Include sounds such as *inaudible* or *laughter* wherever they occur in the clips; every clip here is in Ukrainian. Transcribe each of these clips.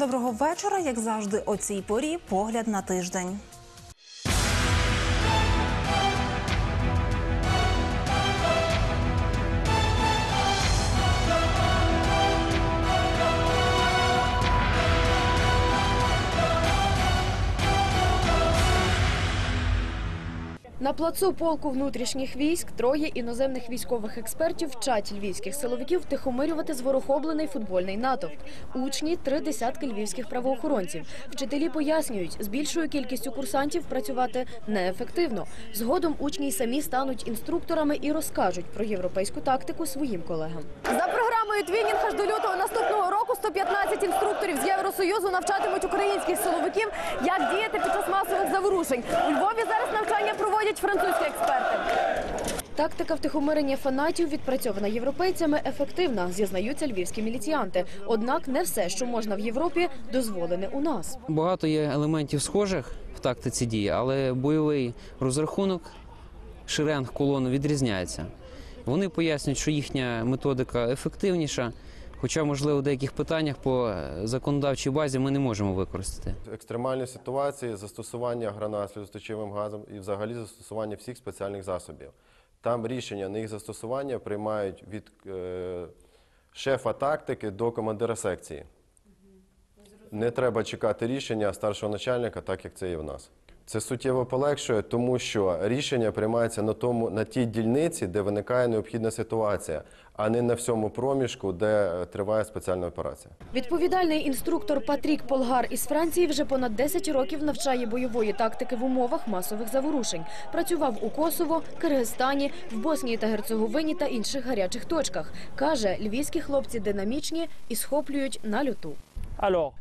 Доброго вечора, як завжди, о цій порі погляд на тиждень. На плацу полку внутрішніх військ троє іноземних військових експертів вчать львівських силовиків тихомирювати зворохоблений футбольний натовп. Учні три десятки львівських правоохоронців. Вчителі пояснюють, з більшою кількістю курсантів працювати неефективно. Згодом учні й самі стануть інструкторами і розкажуть про європейську тактику своїм колегам. За програмою Твінінг аж до лютого наступного року 115 інструкторів з Євросоюзу навчатимуть українських силовиків, як діяти під час масових заворушень. У Львові зараз навчання проводять французькі експерти. Тактика втихомирення фанатів, відпрацьована європейцями, ефективна, зізнаються львівські міліціянти. Однак не все, що можна в Європі, дозволене у нас. Багато є елементів схожих в тактиці дії, але бойовий розрахунок шеренг колон відрізняється. Вони пояснюють, що їхня методика ефективніша, хоча, можливо, в деяких питаннях по е, законодавчій базі ми не можемо використати. екстремальні ситуації, застосування гранат сльозоточивим газом і взагалі застосування всіх спеціальних засобів. Там рішення на їх застосування приймають від е, шефа тактики до командира секції. Не треба чекати рішення старшого начальника, так як це є в нас. Це суттєво полегшує, тому що рішення приймається на тому на тій дільниці, де виникає необхідна ситуація, а не на всьому проміжку, де е, триває спеціальна операція. Відповідальний інструктор Патрік Полгар із Франції вже понад 10 років навчає бойової тактики в умовах масових заворушень. Працював у Косово, Киргизстані, в Боснії та Герцеговині та інших гарячих точках. Каже, львівські хлопці динамічні і схоплюють на люту.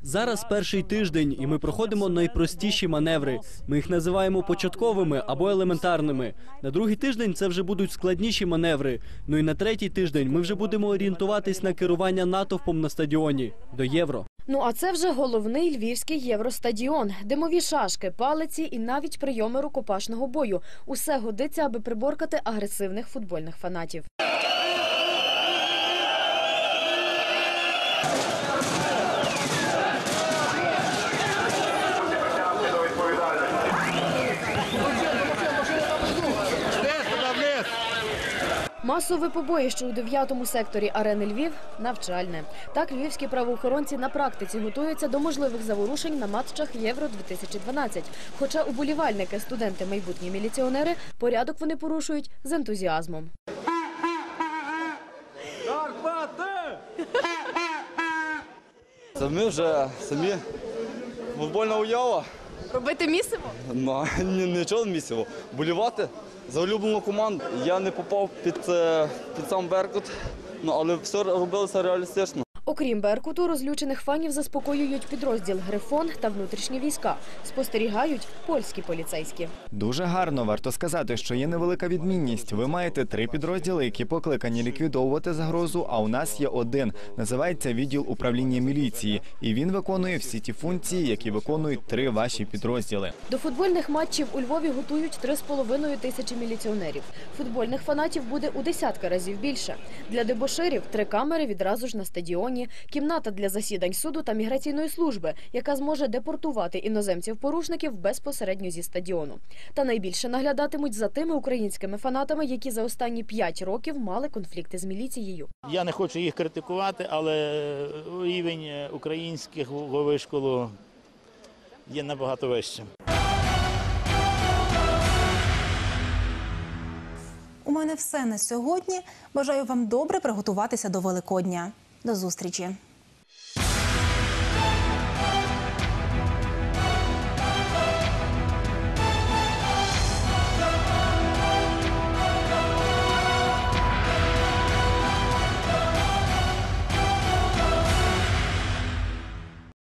Зараз перший тиждень, і ми проходимо найпростіші маневри. Ми їх називаємо початковими або елементарними. На другий тиждень це вже будуть складніші маневри. Ну і на третій тиждень ми вже будемо орієнтуватись на керування натовпом на стадіоні до євро. Ну а це вже головний львівський євростадіон. Димові шашки, палиці і навіть прийоми рукопашного бою. Усе годиться, аби приборкати агресивних футбольних фанатів. Масове побоїще у 9-му секторі арени Львів навчальне. Так львівські правоохоронці на практиці готуються до можливих заворушень на матчах Євро 2012 Хоча уболівальники, студенти, майбутні міліціонери, порядок вони порушують з ентузіазмом. Це ми вже самі футбольна уява. Робити місиво? Ну, *laughs* ні, нічого місиво. Болівати за улюблену команду. Я не попав під, е, під сам Беркут, ну, але все робилося реалістично. Окрім Беркуту, розлючених фанів заспокоюють підрозділ Грифон та внутрішні війська. Спостерігають польські поліцейські. Дуже гарно варто сказати, що є невелика відмінність. Ви маєте три підрозділи, які покликані ліквідовувати загрозу. А у нас є один. Називається відділ управління міліції, і він виконує всі ті функції, які виконують три ваші підрозділи. До футбольних матчів у Львові готують 3,5 тисячі міліціонерів. Футбольних фанатів буде у десятки разів більше. Для дебоширів три камери відразу ж на стадіоні, кімната для засідань суду та міграційної служби, яка зможе депортувати іноземців-порушників безпосередньо зі стадіону. Та найбільше наглядатимуть за тими українськими фанатами, які за останні п'ять років мали конфлікти з міліцією. Я не хочу їх критикувати, але рівень українських вишколу є набагато вищим. У мене все на сьогодні. Бажаю вам добре приготуватися до Великодня. До зустрічі.